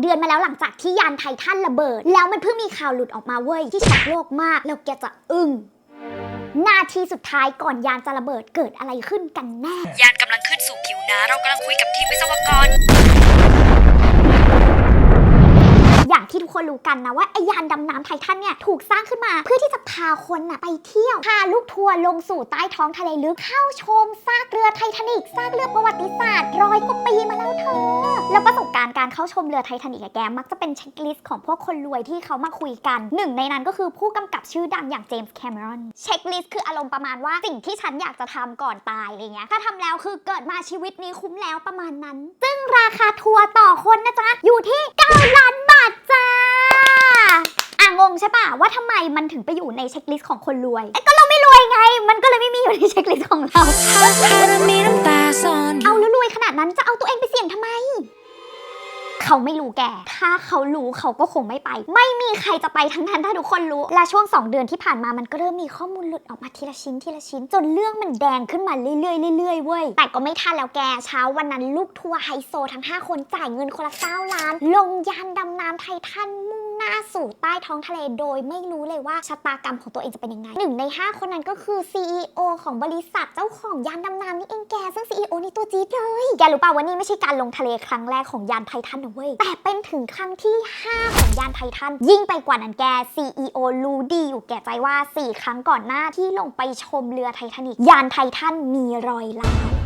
2 เดือนมาแล้วหลังจากที่ยานไททันระเบิด แล้วมันเพิ่งมีข่าวหลุดออกมาเว้ยที่ช็อกโลกมากแล้วแกจะอึ้งนาทีสุดท้ายก่อนยานจะระเบิดเกิดอะไรขึ้นกันแน่ ยานกำลังขึ้นสู่ผิวนะ เรากำลังคุยกับทีมวิศวกร อย่างที่ทุกคน รู้กันนะว่าไอยานดำน้ำไททันเนี่ยถูกสร้างขึ้นมา เพื่อที่จะพาคนน่ะไปเที่ยว พาลูกทัวร์ลงสู่ใต้ท้องทะเลลึกเข้าชมซากเรือไททานิกซากเรือประวัติศาสตร์ร้อยกว่าปีมาแล้วเธอ แล้วประสบการณ์การเข้าชมเรือไททานิกแกมักจะเป็นเช็คลิสต์ของพวกคนรวยที่เขามาคุยกันหนึ่งในนั้นก็คือผู้กำกับชื่อดังอย่างเจมส์แคมเมรอนเช็คลิสต์คืออารมณ์ประมาณว่าสิ่งที่ฉันอยากจะทำก่อนตายอะไรเงี้ยถ้าทำแล้วคือเกิดมาชีวิตนี้คุ้มแล้วประมาณนั้น ซึ่งราคาทัวร์ต่อคนนะจ๊ะอยู่ที่ 9 ล้านบาทจ้าอะ งงใช่ปะว่าทำไมมันถึงไปอยู่ในเช็คลิสต์ของคนรวยเอ้ยก็เราไม่รวยไง มันก็เลยไม่มีอยู่ในเช็คลิสต์ของเรามีน้ำตาซ่อนเอาแล้วรวยขนาดนั้นจะเอาตัวเองไปเสี่ยงทำไม เขาไม่รู้แก ถ้าเขารู้เขาก็คงไม่ไป ไม่มีใครจะไปทั้งนั้นถ้าทุกคนรู้ และช่วง 2 เดือนที่ผ่านมามันก็เริ่มมีข้อมูลหลุดออกมาทีละชิ้นทีละชิ้น จนเรื่องมันแดงขึ้นมาเรื่อยๆเรื่อยๆเว้ย แต่ก็ไม่ทันแล้วแก เช้าวันนั้นลูกทัวร์ไฮโซทั้ง 5 คนจ่ายเงินคนละ9ล้าน ลงยานดำน้ำไททันมุ่ง หน้าสู่ใต้ท้องทะเลโดยไม่รู้เลยว่าชะตากรรมของตัวเองจะเป็นยังไงหนึ่งใน 5 คนนั้นก็คือ CEO ของบริษัทเจ้าของยานดำน้ำนี่เองแก ซึ่ง CEO นี่ตัวจี๊ดเลยแกรู้ป่าวว่านี่ไม่ใช่การลงทะเลครั้งแรกของยานไททันนะเว้ยแต่เป็นถึงครั้งที่ 5 ของยานไททันยิ่งไปกว่านั้นแก CEO รู้ดีอยู่แก่ใจว่า 4 ครั้งก่อนหน้าที่ลงไปชมเรือไททานิกยานไททันมีรอยร้าว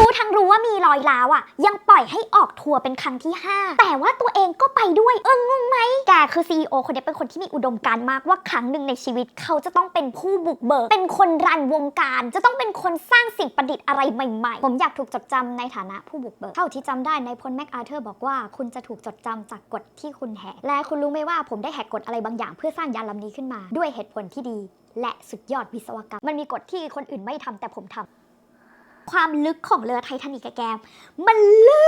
รู้ทั้งรู้ว่ามีรอยร้าวอะ ยังปล่อยให้ออกทัวร์เป็นครั้งที่ 5 แต่ว่าตัวเองก็ไปด้วย เอองงไหม แกคือ CEO คนนี้เป็นคนที่มีอุดมการณ์มากว่าครั้งหนึ่งในชีวิตเขาจะต้องเป็นผู้บุกเบิก เป็นคนรันวงการ จะต้องเป็นคนสร้างสิ่งประดิษฐ์อะไรใหม่ๆ ผมอยากถูกจดจำในฐานะผู้บุกเบิก เท่าที่จำได้ในพลแมคอาเธอร์บอกว่าคุณจะถูกจดจำจากกฎที่คุณแหก และคุณรู้ไหมว่าผมได้แหกกฎอะไรบางอย่าง เพื่อสร้างยานลำนี้ขึ้นมา ด้วยเหตุผลที่ดี และสุดยอดวิศวกรรม มันมีกฎที่คนอื่นไม่ทำแต่ผมทำ ความลึกของเรือไททานิกแกมันลึ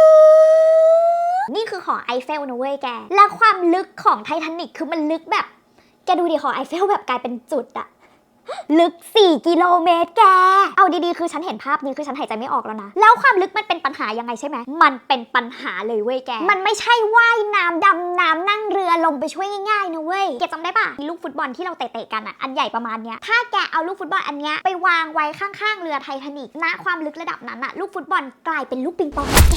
ก นี่คือหอไอเฟลนะเว้ยแก และความลึกของไททานิกคือมันลึกแบบ แกดูดิหอไอเฟลแบบกลายเป็นจุดอะ ลึก 4 กิโลเมตรแก เอาดีๆ คือฉันเห็นภาพนี้คือฉันหายใจไม่ออกแล้วนะ แล้วความลึกมันเป็นปัญหายังไงใช่ไหม มันเป็นปัญหาเลยเว้ยแก มันไม่ใช่ว่ายน้ำดำน้ำนั่งเรือลงไปช่วยง่ายๆนะเว้ย แกจำได้ปะลูกฟุตบอลที่เราเตะๆกันอะอันใหญ่ประมาณเนี้ย ถ้าแกเอาลูกฟุตบอลอันเนี้ยไปวางไว้ข้างๆ เรือไททานิกณความลึกระดับนั้นอะลูกฟุตบอลกลายเป็นลูกปิงปองแก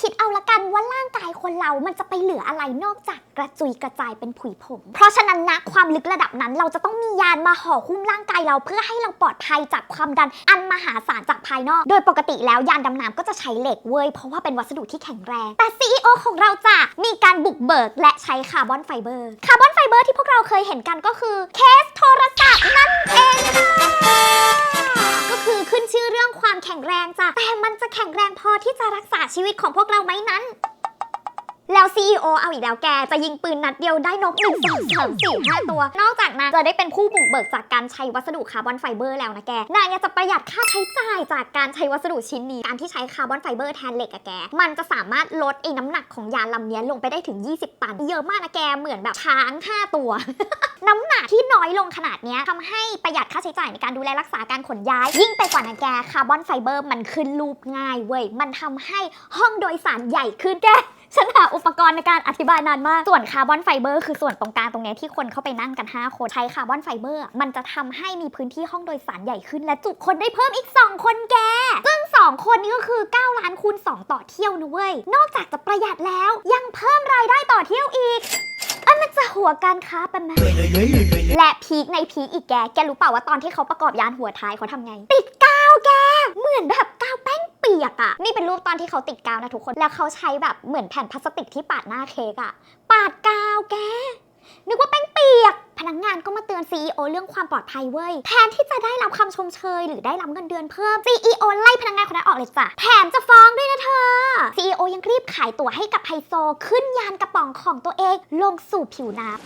คิดเอาละกันว่าร่างกายคนเรามันจะไปเหลืออะไรนอกจากกระจุยกระจายเป็นผุยผง เพราะฉะนั้นนะความลึกระดับนั้นเราจะต้องมียานมาห่อหุ้มร่างกายเราเพื่อให้เราปลอดภัยจากความดันอันมหาศาลจากภายนอก โดยปกติแล้วยานดำน้ำก็จะใช้เหล็กเว้ยเพราะว่าเป็นวัสดุที่แข็งแรง แต่ CEO ของเราจะมีการบุกเบิกและใช้คาร์บอนไฟเบอร์ คาร์บอนไฟเบอร์ที่พวกเราเคยเห็นกันก็คือเคสโทรศัพท์นั่นเองค่ะ ก็คือขึ้นชื่อเรื่องความแข็งแรงจ้ะแต่มันจะแข็งแรงพอที่จะรักษาชีวิตของพวกเราไหมนั้น แล้ว CEO เอาอีกแล้วแก จะยิงปืนนัดเดียวได้นกหนึ่งสองสามสี่ห้าตัว นอกจากนั้นจะได้เป็นผู้บุกเบิกจากการใช้วัสดุคาร์บอนไฟเบอร์แล้วนะแก นายจะประหยัดค่าใช้จ่ายจากการใช้วัสดุชิ้นนี้ การที่ใช้คาร์บอนไฟเบอร์แทนเหล็กอะแก มันจะสามารถลดไอ้น้ำหนักของยานลำนี้ลงไปได้ถึง 20 ตัน เยอะมากนะแก เหมือนแบบช้าง 5 ตัว น้ำหนักที่น้อยลงขนาดนี้ทำให้ประหยัดค่าใช้จ่ายในการดูแลรักษาการขนย้าย ยิ่งไปกว่านั้นแกคาร์บอนไฟเบอร์มันขึ้นรูปง่ายเว้ย มันทำให้ห้องโดยสารใหญ่ขึ้นแก ฉันหาอุป กรณ์ในการอธิบายนานมาก ส่วนคาร์บอนไฟเบอร์คือส่วนตรงกลางตรงนี้ที่คนเข้าไปนั่งกัน 5 คนใช้คาร์บอนไฟเบอร์มันจะทำให้มีพื้นที่ห้องโดยสารใหญ่ขึ้น และจุคนได้เพิ่มอีก 2 คนแก ซึ่ง 2 คนนี้ก็คือ 9 ล้านคูณ 2 ต่อเที่ยวนะเว้ย นอกจากจะประหยัดแล้วยังเพิ่มรายได้ต่อเที่ยวอีกอันมันจะหัวการค้าไปไหมและพีคในพีคอีกแก แกรู้เปล่าว่าตอนที่เขาประกอบยานหัวท้ายเขาทำไง ติดกาวแก เหมือนแบบ ยกอะนี่เป็นรูปตอนที่เขาติดกาวนะทุกคน แล้วเขาใช้แบบเหมือนแผ่นพลาสติกที่ปาดหน้าเค้กอะปาดกาวแก นึกว่าแป้งเปียก พนักงานก็มาเตือน CEO เรื่องความปลอดภัยเว้ย แทนที่จะได้รับคำชมเชย หรือได้รับเงินเดือนเพิ่ม CEO ไล่พนักงานคนนั้นออกเลยจ้ะ แถมจะฟ้องด้วยนะเธอ CEO ยังรีบขายตั๋วให้กับไฮโซ ขึ้นยานกระป๋องของตัวเองลงสู่ผิวน้ำ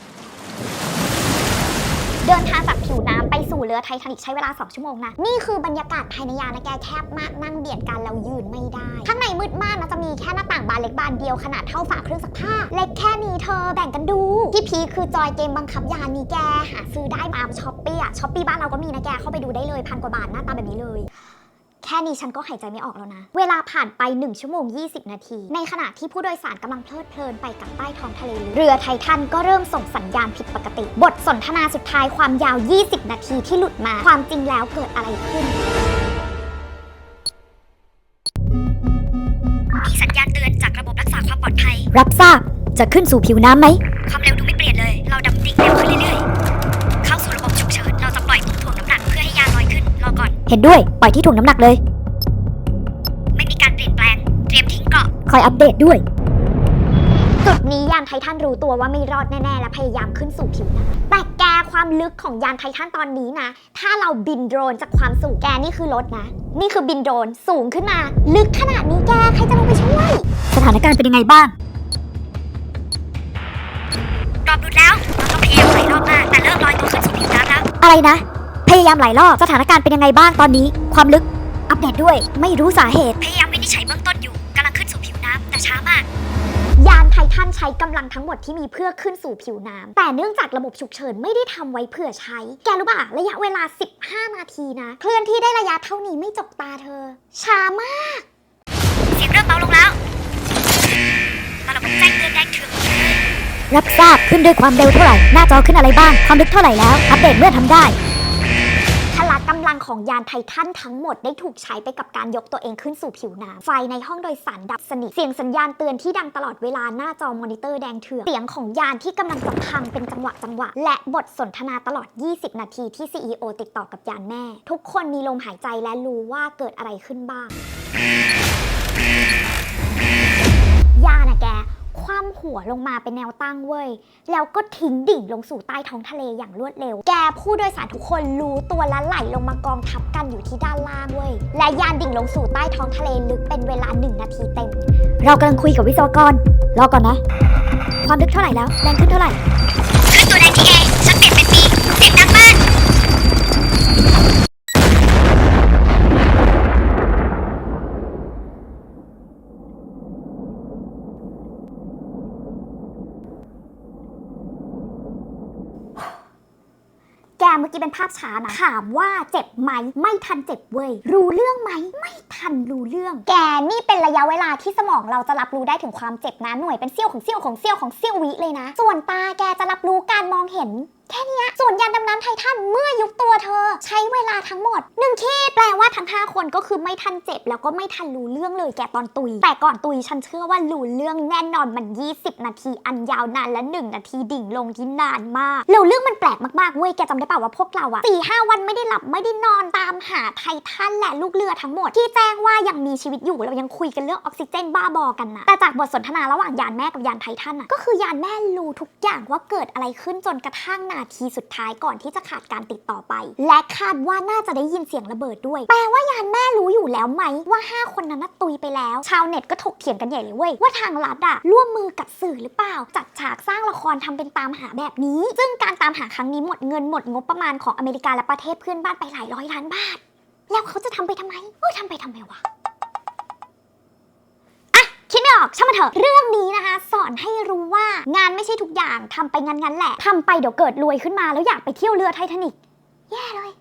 เดินทางจาก สู่เรือไททานิกใช้เวลา 2 ชั่วโมงนะ นี่คือบรรยากาศภายในยานนะแกแคบมากนั่งเบียดกันแล้วยืนไม่ได้ ข้างในมืดมากนะจะมีแค่หน้าต่างบานเล็กบานเดียวขนาดเท่าฝาเครื่องซักผ้า เล็กแค่นี้เธอแบ่งกันดู ที่พีคือจอยเกมบังคับยานนี้แกหาซื้อได้ตามช้อปปี้อะช้อปปี้บ้านเราก็มีนะแกเข้าไปดูได้เลยพันกว่าบาทหน้าตาแบบนี้เลย แค่นี้ฉันก็หายใจไม่ออกแล้วนะ เวลาผ่านไป 1 ชั่วโมง 20 นาที ในขณะที่ผู้โดยสารกำลังเพลิดเพลินไปกับใต้ท้องทะเลลึกเรือไททันก็เริ่มส่งสัญญาณผิดปกติ บทสนทนาสุดท้ายความยาว 20 นาทีที่หลุดมา ความจริงแล้วเกิดอะไรขึ้น มีสัญญาณเตือนจากระบบรักษาความปลอดภัย รับทราบ จะขึ้นสู่ผิวน้ำไหม ความเร็วดูไม่เปลี่ยนเลย เราดำดิ่งเร็วขึ้นเรื่อยๆ เห็นด้วย ปล่อยที่ถ่วงน้ำหนักเลย ไม่มีการเปลี่ยนแปลง เตรียมทิ้งเกาะ คอยอัปเดตด้วย จุดนี้ยานไททันรู้ตัวว่าไม่รอดแน่ ๆ และพยายามขึ้นสู่ผิวน้ำแต่แกความลึกของยานไททันตอนนี้นะ ถ้าเราบินโดรนจากความสูงแกนี่คือรถนะ นี่คือบินโดรนสูงขึ้นมา ลึกขนาดนี้แกใครจะลงไปช่วย สถานการณ์เป็นยังไงบ้างรอบรุดแล้ว เราต้องพยายามหลายรอบมากแต่เริ่มลอยตัวขึ้นสู่ผิวน้ำแล้ว อะไรนะ พยายามหลายรอบสถานการณ์เป็นยังไงบ้างตอนนี้ ความลึกอัปเดตด้วย ไม่รู้สาเหตุ พยายามวินิจฉัยเบื้องต้นอยู่กำลังขึ้นสู่ผิวน้ำแต่ช้ามาก ยานไททันใช้กำลังทั้งหมดที่มีเพื่อขึ้นสู่ผิวน้ำแต่เนื่องจากระบบฉุกเฉินไม่ได้ทำไว้เพื่อใช้ แกรู้ป่ะระยะเวลา 15 นาทีนะ เคลื่อนที่ได้ระยะเท่านี้ไม่จกตาเธอ ช้ามาก เสียงเริ่มเบาลงแล้วตอนระบบแจ้งเตือนแดงถึงรับทราบขึ้นด้วยความเร็วเท่าไหร่ หน้าจอขึ้นอะไรบ้าง ความลึกเท่าไหร่แล้ว อัปเดตเมื่อทำได้พ พลังของยานไททันทั้งหมดได้ถูกใช้ไปกับการยกตัวเองขึ้นสู่ผิวน้ำไฟในห้องโดยสารดับสนิทเสียงสัญญาณเตือนที่ดังตลอดเวลาหน้าจอมอนิเตอร์แดงเถื่อนเสียงของยานที่กำลังจะพังเป็นจังหวะจังหวะ และบทสนทนาตลอด 20 นาทีที่ CEO ติดต่อกับยานแม่ ทุกคนมีลมหายใจและรู้ว่าเกิดอะไรขึ้นบ้าง หัวลงมาเป็นแนวตั้งเว้ย แล้วก็ทิ้งดิ่งลงสู่ใต้ท้องทะเลอย่างรวดเร็ว แกผู้โดยสารทุกคนรู้ตัวและไหลลงมากองทับกันอยู่ที่ด้านล่างเว้ย และยานดิ่งลงสู่ใต้ท้องทะเลลึกเป็นเวลา1นาทีเต็ม เรากำลังคุยกับวิศวกร รอก่อนนะ ความลึกเท่าไหร่แล้ว แรงขึ้นเท่าไหร่ขึ้นตัวแดงที่เอฉันเปลี่ยนเป็นบีเสียงดังมาก เมื่อกี้เป็นภาพช้านะ ถามว่าเจ็บไหม ไม่ทันเจ็บเว้ย รู้เรื่องไหม ไม่ทันรู้เรื่อง แกนี่เป็นระยะเวลาที่สมองเราจะรับรู้ได้ถึงความเจ็บนะหน่วยเป็นเซี่ยวของเซี่ยวของเซี่ยวของเซี่ยววิเลยนะ ส่วนตาแกจะรับรู้การมองเห็น เนี้ยส่วนยานดำน้ำไททันเมื่อยุบตัวเธอ ใช้เวลาทั้งหมดหนึ่งขีดแปลว่าทั้ง 5 คนก็คือไม่ทันเจ็บ แล้วก็ไม่ทันรู้เรื่องเลยแกตอนตุย แต่ก่อนตุยฉันเชื่อว่ารู้เรื่องแน่นอนมัน 20 นาทีอันยาวนานและ 1 นาทีดิ่งลงที่นานมากแล้วเรื่องมันแปลกมากๆเว้ยแกจำได้เปล่าว่าพวกเราอะสี่ห้าวันไม่ได้หลับไม่ได้นอนตามหาไททันและลูกเรือทั้งหมด ที่แจ้งว่ายังมีชีวิตอยู่เรายังคุยกันเรื่องออกซิเจนบ้าบอกันนะแต่จากบทสนทนาระหว่างยานแม่กับยานไททันอะก็คือยานแม่รู้ทุกอย่างว่าเกิดอะไรขึ้นจนกระทั่งนาททีสุดท้ายก่อนที่จะขาดการติดต่อไป และคาดว่าน่าจะได้ยินเสียงระเบิดด้วย แปลว่ายานแม่รู้อยู่แล้วไหมว่า 5 คนนั้นตุยไปแล้ว ชาวเน็ตก็ถกเถียงกันใหญ่เลยเว้ยว่าทางรัฐอะร่วมมือกับสื่อหรือเปล่า จัดฉากสร้างละครทำเป็นตามหาแบบนี้ ซึ่งการตามหาครั้งนี้หมดเงินหมดงบประมาณของอเมริกาและประเทศเพื่อนบ้านไปหลายร้อยล้านบาท แล้วเขาจะทำไปทำไมเออทำไปทำไมวะ คิดไม่ออกช่างมันเถอะ เรื่องนี้นะคะ สอนให้รู้ว่างานไม่ใช่ทุกอย่างทำไปงั้นๆแหละ ทำไปเดี๋ยวเกิดรวยขึ้นมาแล้วอยากไปเที่ยวเรือไททานิกแย่เลย